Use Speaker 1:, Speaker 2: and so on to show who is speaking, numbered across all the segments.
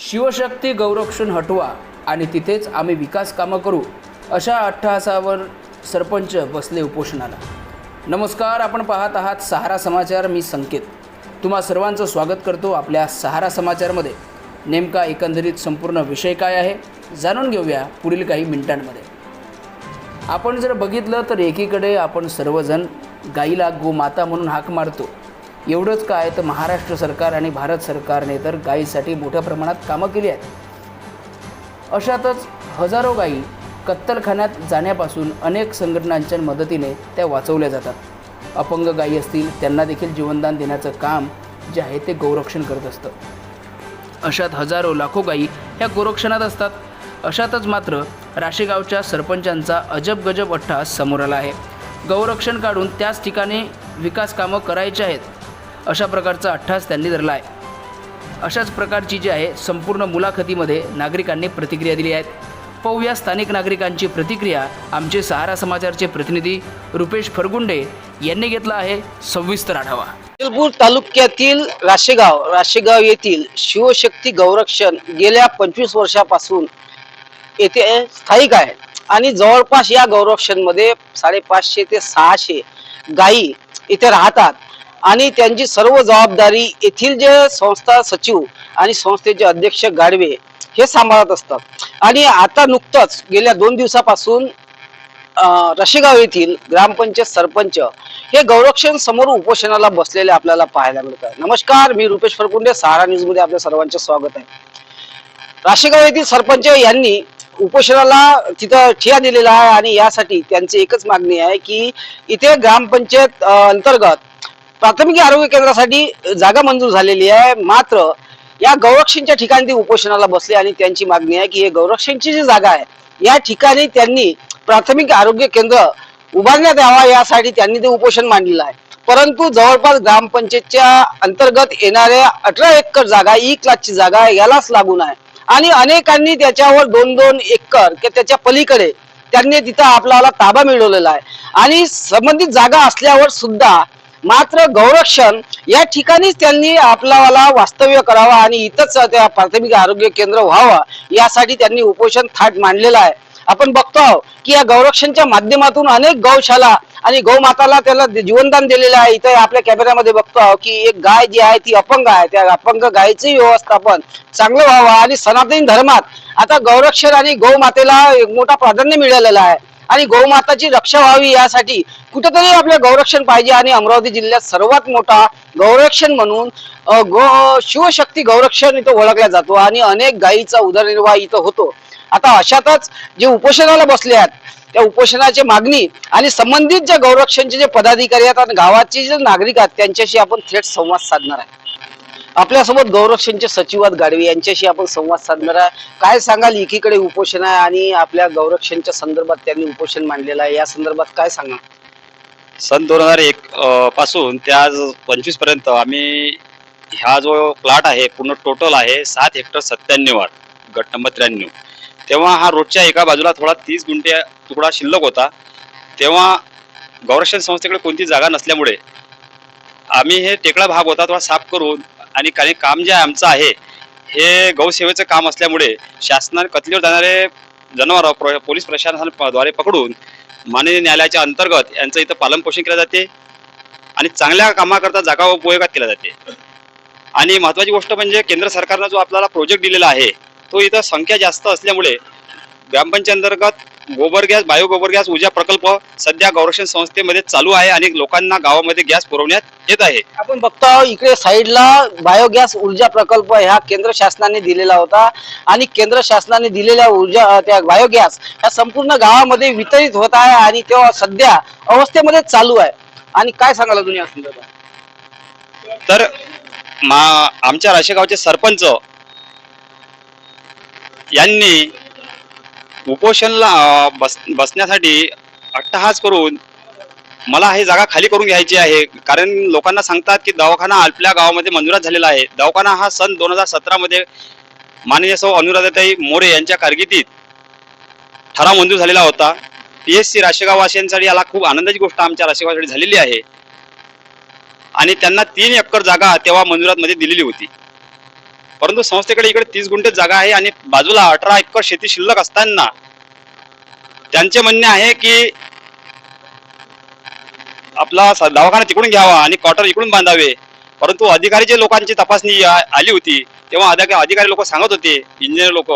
Speaker 1: शिवशक्ती गौरक्षण हटवा आणि तिथेच आम्ही विकास कामं करू अशा अट्टहासावर सरपंच बसले उपोषणाला. नमस्कार आपण पाहत आहात सहारा समाचार. मी संकेत. तुम्हा सर्वांचं स्वागत करतो आपल्या सहारा समाचारमध्ये. नेमका एकंदरीत संपूर्ण विषय काय आहे जाणून घेऊया पुढील काही मिनिटांमध्ये. आपण जर बघितलं तर एकीकडे आपण सर्वजण गाईला गोमाता म्हणून हाक मारतो. एवढंच काय तर महाराष्ट्र सरकार आणि भारत सरकारने तर गायीसाठी मोठ्या प्रमाणात कामं केली आहेत. अशातच हजारो गायी कत्तलखान्यात जाण्यापासून अनेक संघटनांच्या मदतीने त्या वाचवल्या जातात. अपंग गायी असतील त्यांना देखील जीवनदान देण्याचं काम जे आहे ते गौरक्षण करत असतं. अशात हजारो लाखो गायी ह्या गोरक्षणात असतात. अशातच मात्र राशेगावच्या सरपंचांचा अजब गजब अठ्ठा समोर आला आहे. गौरक्षण काढून त्याच ठिकाणी विकास कामं करायची आहेत. अशा प्रकारचा अठ्ठास त्यांनी धरला आहे. अशाच प्रकारची जी आहे संपूर्ण मुलाखतीमध्ये नागरिकांनी प्रतिक्रिया दिली आहेत. पाहूया स्थानिक नागरिकांची प्रतिक्रिया. आमचे सहारा समाचारचे प्रतिनिधी रुपेश फरगुंडे यांनी घेतला आहे सविस्तर आढावा.
Speaker 2: अचलपूर तालुक्यातील राशेगाव राशेगाव येथील शिवशक्ती गौरक्षण गेल्या पंचवीस वर्षापासून येथे स्थायिक आहे. आणि जवळपास या गौरक्षणमध्ये साडेपाचशे ते सहाशे गायी इथे राहतात. आणि त्यांची सर्व जबाबदारी येथील जे संस्था सचिव आणि संस्थेचे अध्यक्ष गाडवे हे सांभाळत असतात. आणि आता नुकतंच गेल्या दोन दिवसापासून रशेगाव येथील ग्रामपंचायत सरपंच हे गौरक्षण समोर उपोषणाला बसलेले आपल्याला पाहायला मिळतात. नमस्कार मी रुपेश फरकुंडे सहारा न्यूजमध्ये आपल्या सर्वांचे स्वागत आहे. राशेगाव येथील सरपंच यांनी उपोषणाला तिथं ठिया दिलेला आहे आणि यासाठी त्यांची एकच मागणी आहे की इथे ग्रामपंचायत अंतर्गत प्राथमिक आरोग्य केंद्रासाठी जागा मंजूर झालेली आहे. मात्र या गौरक्षणच्या ठिकाणी ते उपोषणाला बसले आणि त्यांची मागणी आहे की हे गौरक्षणची जी जागा आहे या ठिकाणी त्यांनी प्राथमिक आरोग्य केंद्र उभारण्यात यावा यासाठी त्यांनी ते उपोषण मांडलेलं आहे. परंतु जवळपास ग्रामपंचायतच्या अंतर्गत येणाऱ्या अठरा एकर जागा ई क्लासची जागा आहे, यालाच लागून आहे. आणि अनेकांनी त्याच्यावर दोन दोन एकर किंवा त्याच्या पलीकडे त्यांनी तिथं आपल्याला ताबा मिळवलेला आहे. आणि संबंधित जागा असल्यावर सुद्धा मात्र गौरक्षण या ठिकाणीच त्यांनी आपल्याला वास्तव्य करावं आणि इथंच त्या प्राथमिक आरोग्य केंद्र व्हावं यासाठी त्यांनी उपोषण थाट मांडलेलं आहे. आपण बघतो आहोत की या गौरक्षणच्या माध्यमातून अनेक गौशाला आणि गौमाताला त्याला जीवनदान दिलेलं आहे. इथे आपल्या कॅमेऱ्यामध्ये बघतो आहोत की एक गाय जी आहे ती अपंग आहे. त्या अपंग गायचं व्यवस्थापन चांगलं व्हावं आणि सनातन धर्मात आता गौरक्षण आणि गौमातेला एक मोठा प्राधान्य मिळालेला आहे. आणि गौमाताची रक्षा व्हावी यासाठी कुठेतरी आपल्या गौरक्षण पाहिजे. आणि अमरावती जिल्ह्यात सर्वात मोठा गौरक्षण म्हणून गो शिवशक्ती गौरक्षण इथं ओळखला जातो आणि अनेक गायीचा उदरनिर्वाह इथं होतो. आता अशातच जे उपोषणाला बसले आहेत त्या उपोषणाची मागणी आणि संबंधित ज्या गौरक्षणचे जे पदाधिकारी आहेत आणि गावाचे जे नागरिक आहेत त्यांच्याशी आपण थेट संवाद साधणार आहे. आपल्यासोबत गौरक्षणचे सचिव गाडवे. यांच्याशी आपण संवाद साधणार आहे. काय सांगाल? एकीकडे उपोषण आहे आणि आपल्या गौरक्षणच्या संदर्भात त्यांनी उपोषण मांडलेलं आहे. या संदर्भात काय सांगा
Speaker 3: सन दोन हजार एक पासून ते आज पंचवीसपर्यंत आम्ही ह्या जो प्लॉट आहे पूर्ण टोटल आहे सात हेक्टर सत्त्याण्णव आठ गट नंबर त्र्याण्णव. तेव्हा हा रोडच्या एका बाजूला थोडा तीस गुंठे तुकडा शिल्लक होता. तेव्हा गौरक्षण संस्थेकडे कोणती जागा नसल्यामुळे आम्ही हे टेकडा भाग होता थोडा साफ करून आणि काही काम जे आमचं आहे हे गौसेवेचं काम असल्यामुळे शासनाने कतलीवर जाणारे जनावर पोलीस प्रशासनाद्वारे पकडून माननीय न्यायालयाच्या अंतर्गत यांचं इथं पालनपोषण केलं जाते आणि चांगल्या कामाकरता जागा उपयोगात केल्या जाते. आणि महत्वाची गोष्ट म्हणजे केंद्र सरकारनं जो आपल्याला प्रोजेक्ट दिलेला आहे तो इथं संख्या जास्त असल्यामुळे ग्रामपंचायत अंतर्गत गोबर गॅस बायो गोबर गॅस ऊर्जा प्रकल्प सध्या गौरक्षण संस्थेमध्ये चालू आहे आणि लोकांना गावामध्ये गॅस पुरवण्यात येत आहे.
Speaker 2: आपण बघतो इकडे साईडला बायोगॅस ऊर्जा प्रकल्प ह्या केंद्र शासनाने दिलेला होता आणि केंद्र शासनाने दिलेल्या ऊर्जा त्या बायोगॅस ह्या संपूर्ण गावामध्ये वितरित होत आहे आणि तेव्हा सध्या अवस्थेमध्ये चालू आहे. आणि काय सांगाल तुम्ही या संदर्भात?
Speaker 3: तर मा आमच्या राशेगावचे सरपंच यांनी उपोषणला बस बसण्यासाठी अट्टहास करून मला हे जागा खाली करून घ्यायची आहे. कारण लोकांना सांगतात की दवाखाना आपल्या गावामध्ये मंजुरात झालेला आहे. दवाखाना हा सन दोन हजार सतरामध्ये माननीय सौ अनुराधाताई मोरे यांच्या कारकिर्दीत ठराव मंजूर झालेला होता. पी एस सी राशेगाववासियांसाठी याला खूप आनंदाची गोष्ट आमच्या राशेगावासाठी झालेली आहे. आणि त्यांना तीन एकर जागा तेव्हा मंजुरातमध्ये दिलेली होती. परंतु संस्थेकडे इकडे तीस गुंठे जागा आहे आणि बाजूला अठरा एकर शेती शिल्लक असताना त्यांचे म्हणणे आहे की आपला दवाखाना तिकडून घ्यावा आणि क्वार्टर इकडून बांधावे. परंतु अधिकारी जे लोकांची तपासणी आली होती तेव्हा अधिकारी लोक सांगत होते इंजिनियर लोक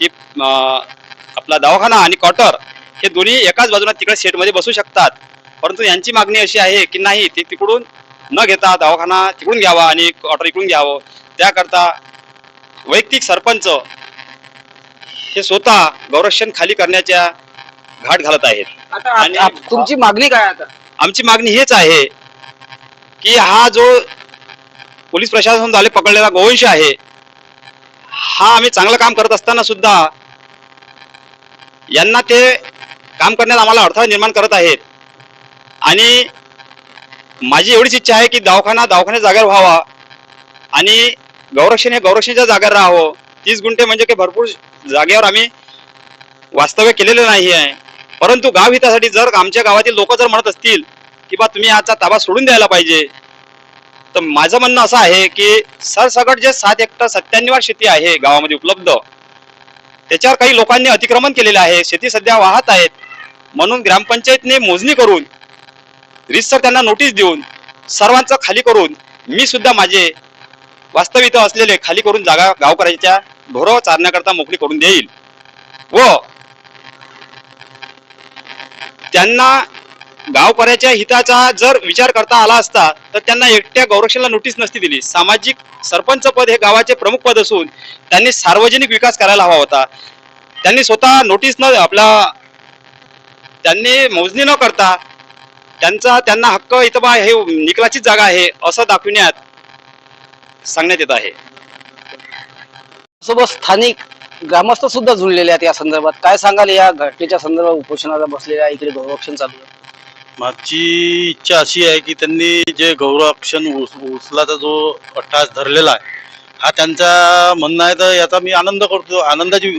Speaker 3: की आपला दवाखाना आणि क्वार्टर हे दोन्ही एकाच बाजूला तिकडे शेडमध्ये बसू शकतात. परंतु यांची मागणी अशी आहे की नाही ते तिकडून न घेता दवाखाना तिकडून घ्यावा आणि क्वार्टर इकडून घ्यावं. त्याकरता वैयक्तिक सरपंच हे स्वतः गौरक्षण खाली करण्याच्या घाट घालत आहेत.
Speaker 2: आता
Speaker 3: आणि-
Speaker 2: आप- तुमची मागणी काय आता?
Speaker 3: आमची मागणी हेच आहे की हा जो पोलीस प्रशासनाद्वारे पकडलेला गोवंश आहे हा आम्ही चांगलं काम करत असताना सुद्धा यांना ते काम करण्यात आम्हाला अडथळा निर्माण करत आहेत. आणि माझी एवढीच इच्छा आहे की दवाखाना दवाखान्या जागेवर व्हावा आणि गौरक्षण हे गौरक्षणच्या जागेवर राहावं. तीस गुंठे म्हणजे काही भरपूर जागेवर आम्ही वास्तव्य केलेलं नाही आहे. परंतु गाव हितासाठी जर आमच्या गावातील लोक जर म्हणत असतील की बा तुम्ही आजचा ताबा सोडून द्यायला पाहिजे तर माझं म्हणणं असं आहे की सरसगट जे सात हेक्टर सत्त्याण्णव शेती आहे गावामध्ये उपलब्ध त्याच्यावर काही लोकांनी अतिक्रमण केलेलं आहे. शेती सध्या वाहत आहेत. म्हणून ग्रामपंचायतने मोजणी करून रिसर त्यांना नोटीस देऊन सर्वांचं खाली करून मी सुद्धा माझे वास्तविक असलेले खाली करून जागा गावकऱ्यांच्या ढोरं चारण्याकरता मोकळी करून देईल. व त्यांना गावकऱ्याच्या हिताचा जर विचार करता आला असता तर त्यांना एकट्या गौरक्षणला नोटीस नसती दिली. सामाजिक सरपंच पद हे गावाचे प्रमुख पद असून त्यांनी सार्वजनिक विकास करायला हवा होता. त्यांनी स्वतः नोटीस न आपला त्यांनी मोजणी न करता त्यांचा त्यांना हक्क इथं हे निकलाचीच जागा आहे असं दाखविण्यात सांगण्यात येत आहे.
Speaker 2: सोबत स्थानिक ग्रामस्थ सुद्धा जुळलेले आहेत या संदर्भात. काय सांगाल या घटनेच्या संदर्भात उपोषणाला बसलेल्या इकडे गौरक्षण चालू आहे.
Speaker 4: माझी इच्छा अशी आहे की त्यांनी जे गौरक्षण उच उचलाचा जो अट्टास धरलेला आहे हा त्यांचा म्हणणं आहे तर याचा मी आनंद करतो. आनंदाची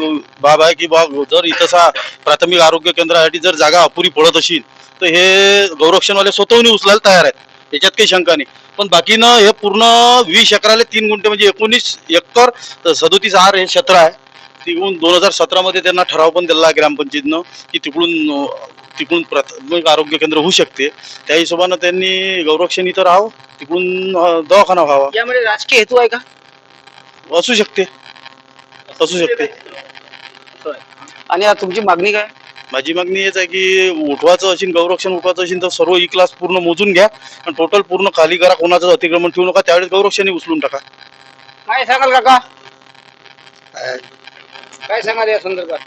Speaker 4: बाब आहे की बा जर इथं प्राथमिक आरोग्य केंद्रासाठी जर जागा अपुरी पडत असेल तर हे गौरक्षणवाले स्वतःहून उचलायला तयार आहेत. याच्यात काही शंका नाही. पण बाकीनं हे पूर्ण वीस एकराले तीन गुंठे म्हणजे एकोणीस एकर सदोतीस आर हे क्षेत्र आहे. तिकडून दोन हजार सतरामध्ये त्यांना ठराव पण दिला ग्रामपंचायतनं की तिकडून तिकडून प्राथमिक आरोग्य केंद्र होऊ शकते. त्या हिशोबानं त्यांनी गौरक्षण इथं राहावं तिकडून अं, दवाखाना व्हावा.
Speaker 2: यामध्ये राजकीय हेतू आहे का?
Speaker 4: असू शकते. असू शकते.
Speaker 2: आणि आता तुमची मागणी काय?
Speaker 4: माझी मागणी हेच आहे की उठवायचं असेल गौरक्षण उठवायचं असेल तर सर्व ई क्लास पूर्ण मोजून घ्या आणि टोटल पूर्ण खाली करा कोणाचं अतिक्रमण ठेवू नका. त्यावेळेस गौरक्षणही उचलून टाका.
Speaker 2: काय सांगाल काका? काय? सांगाल या संदर्भात?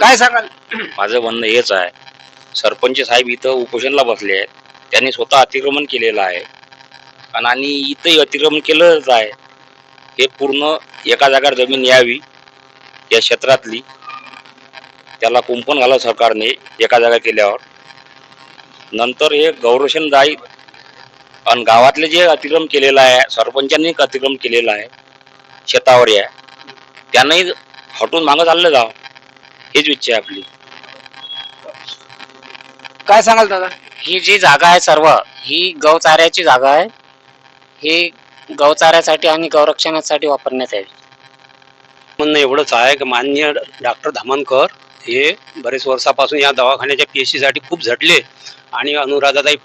Speaker 2: काय सांगाल?
Speaker 5: माझं म्हणणं हेच आहे. सरपंच साहेब इथं उपोषणला बसले आहेत. त्यांनी स्वतः अतिक्रमण केलेलं आहे. आणि आणि इथंही अतिक्रमण केलंच आहे. हे पूर्ण एका जागार जमीन यावी या क्षेत्रातली. त्याला कुंपण घालावं सरकारने एका जागा केल्यावर. नंतर हे गौरक्षण जाईल आणि गावातले जे अतिक्रम केलेलं आहे सरपंचांनी अतिक्रम केलेलं आहे शेतावर आहे त्यांनाही हटून मागं चाललं जावं. हीच इच्छा आहे आपली.
Speaker 2: काय सांगाल दादा?
Speaker 6: ही जी जागा आहे सर्व ही गौचाऱ्याची जागा आहे. ही गौचाऱ्यासाठी आणि गौरक्षणासाठी वापरण्यात यावी.
Speaker 7: म्हणणं एवढंच आहे की मान्य डॉक्टर धामणकर हे बरेच वर्षापासून या दवाखान्याच्या पी एच सीसाठी खूप झटले. आणि अनुराधाताई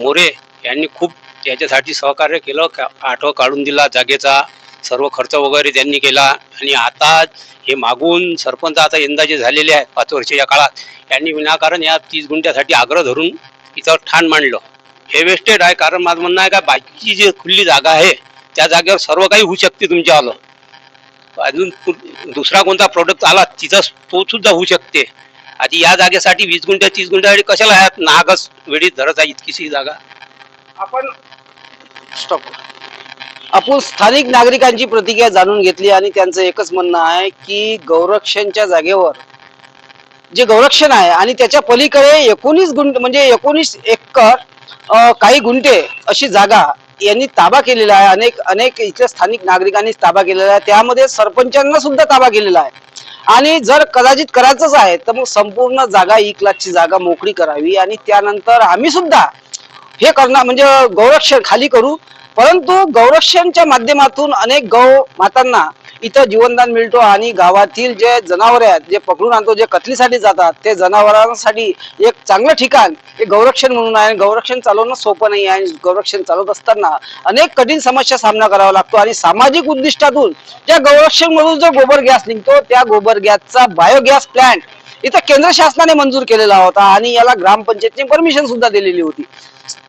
Speaker 7: मोरे यांनी खूप याच्यासाठी सहकार्य केलं का- आठवं काढून दिला जागेचा सर्व खर्च वगैरे त्यांनी केला. आणि आता हे मागून सरपंच आता यंदा जे झालेले आहेत पाच वर्षाच्या काळात यांनी विनाकारण या तीस गुंठ्यासाठी आग्रह धरून इथं ठाण मांडलं. हे वेस्टेड आहे कारण माझं म्हणणं आहे का बाकीची जी खुली जागा आहे त्या जागेवर सर्व काही होऊ शकते तुमच्या आलं अजून दुसरा कोणता प्रोडक्ट आला तिथं तो सुद्धा होऊ शकते. आधी या जागेसाठी वीस गुंठ्या तीस गुंठ्यासाठी कशाला आहेत नागच वेळीत धरत आहे इतकीशी जागा?
Speaker 2: आपण स्टॉप आपण स्थानिक नागरिकांची प्रतिक्रिया जाणून घेतली आणि त्यांचं एकच म्हणणं आहे की गौरक्षणच्या जागेवर जे गौरक्षण आहे आणि त्याच्या पलीकडे एकोणीस गुंठ म्हणजे एकोणीस एकर काही गुंठे अशी जागा यांनी ताबा केलेला आहे. अनेक अनेक इथल्या स्थानिक नागरिकांनी ताबा केलेला आहे. त्यामध्ये सरपंचांना सुद्धा ताबा केलेला आहे. आणि जर कदाचित करायचंच आहे तर मग संपूर्ण जागा एक लाखची जागा मोकळी करावी. आणि त्यानंतर आम्ही सुद्धा हे करणार म्हणजे गौरक्षण खाली करू. परंतु गौरक्षणच्या माध्यमातून अनेक गौ मातांना इथं जीवनदान मिळतो आणि गावातील जे जनावर आहेत जे पकडून आणतो जे कथलीसाठी जातात ते जनावरांसाठी एक चांगलं ठिकाण हे गौरक्षण म्हणून आहे. गौरक्षण चालवणं सोपं नाही आहे. आणि गौरक्षण चालवत असताना अनेक कठीण समस्या सामना करावा लागतो. आणि सामाजिक उद्दिष्टातून त्या गौरक्षण मधून जो गोबर गॅस निघतो त्या गोबर गॅसचा बायोगॅस प्लांट इथं केंद्र शासनाने मंजूर केलेला होता. आणि याला ग्रामपंचायतने परमिशन सुद्धा दिलेली होती.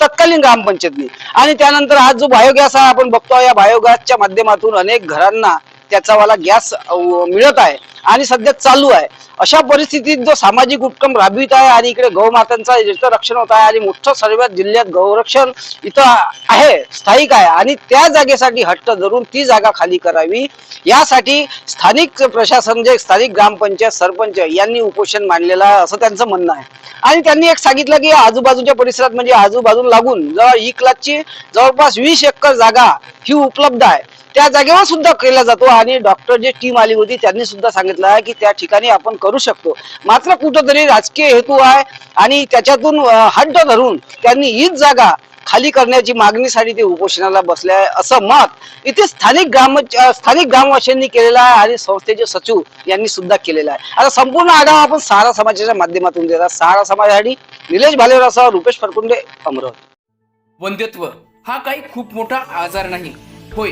Speaker 2: तत्कालीन ग्रामपंचायतने. आणि त्यानंतर आज जो बायोगॅस आहे आपण बघतो या बायोगॅसच्या माध्यमातून अनेक घरांना त्याचा वाला गॅस मिळत आहे आणि सध्या चालू आहे. अशा परिस्थितीत जो सामाजिक उपक्रम राबवित आहे आणि इकडे गौमातांचा इथं रक्षण होत आहे आणि मोठं सर्व जिल्ह्यात गौरक्षण इथं आहे स्थायिक आहे आणि त्या जागेसाठी हट्ट धरून ती जागा खाली करावी. यासाठी स्थानिक प्रशासन जे स्थानिक ग्रामपंचायत सरपंच यांनी उपोषण मांडलेलं आहे असं त्यांचं म्हणणं आहे. आणि त्यांनी एक सांगितलं की आजूबाजूच्या परिसरात म्हणजे आजूबाजूला लागून जवळ एक लाखची जवळपास वीस एकर जागा ही उपलब्ध आहे. त्या जागेवर सुद्धा केला जातो आणि डॉक्टर जे टीम आली होती त्यांनी सुद्धा सांगितलं आहे की त्या ठिकाणी आपण करू शकतो. मात्र कुठंतरी राजकीय हेतू आहे आणि त्याच्यातून हड्ड धरून त्यांनी हीच जागा खाली करण्याची मागणीसाठी ते उपोषणाला बसले आहे असं मत इथे स्थानिक ग्राम स्थानिक ग्रामवासियांनी केलेलं आहे आणि संस्थेचे सचिव यांनी सुद्धा केलेला आहे. आता संपूर्ण आढावा आपण सहारा समाजाच्या माध्यमातून देतात सहारा समाजासाठी निलेश भालेरासह रुपेश फरकुंडे अमरावती.
Speaker 1: वंध्यत्व हा काही खूप मोठा आजार नाही. होय